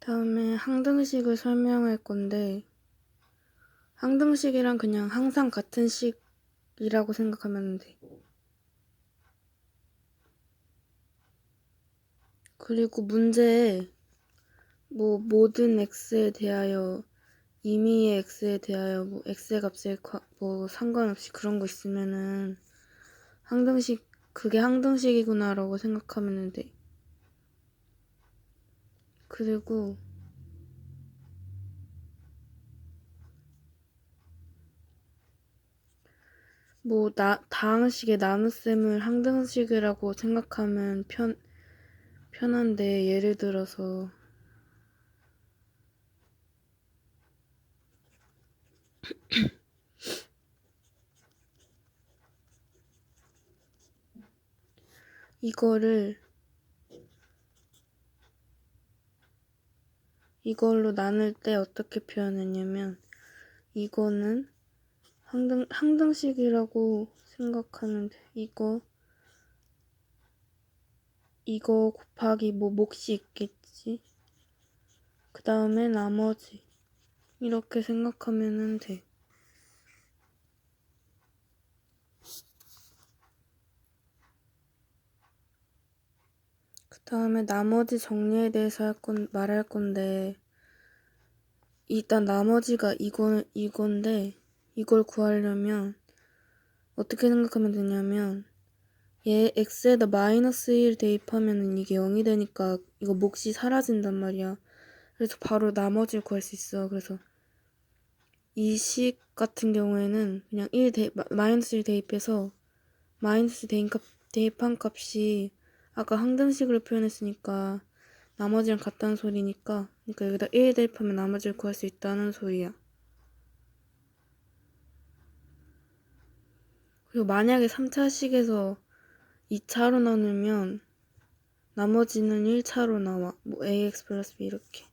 다음에 항등식을 설명할 건데, 항등식이란 그냥 항상 같은 식이라고 생각하면 돼. 그리고 문제에 뭐 모든 x에 대하여 임의의 x에 대하여 뭐 x의 값에 과- 뭐 상관없이 그런 거 있으면은 항등식 그게 항등식이구나라고 생각하면 돼. 그리고 뭐 나, 다항식의 나눗셈을 항등식이라고 생각하면 편, 편한데 예를 들어서 이거를 이걸로 나눌 때 어떻게 표현했냐면 이거는 항등, 항등식이라고 생각하면 돼. 이거 이거 곱하기 뭐 몫이 있겠지. 그 다음에 나머지 이렇게 생각하면 돼. 그 다음에 나머지 정리에 대해서 할 건, 말할 건데, 일단 나머지가 이거, 이건데, 이걸 구하려면, 어떻게 생각하면 되냐면, 얘 x에다 마이너스 1 대입하면은 이게 0이 되니까 이거 몫이 사라진단 말이야. 그래서 바로 나머지를 구할 수 있어. 그래서 이 식 같은 경우에는 그냥 1 대, 마- 마이너스 1 대입해서 마이너스 대입 값, 대입한 값이 아까 항등식으로 표현했으니까 나머지랑 같다는 소리니까 그러니까 여기다 1 대입하면 나머지를 구할 수 있다는 소리야. 그리고 만약에 3차식에서 2차로 나누면 나머지는 1차로 나와. 뭐 ax 플러스 b 이렇게.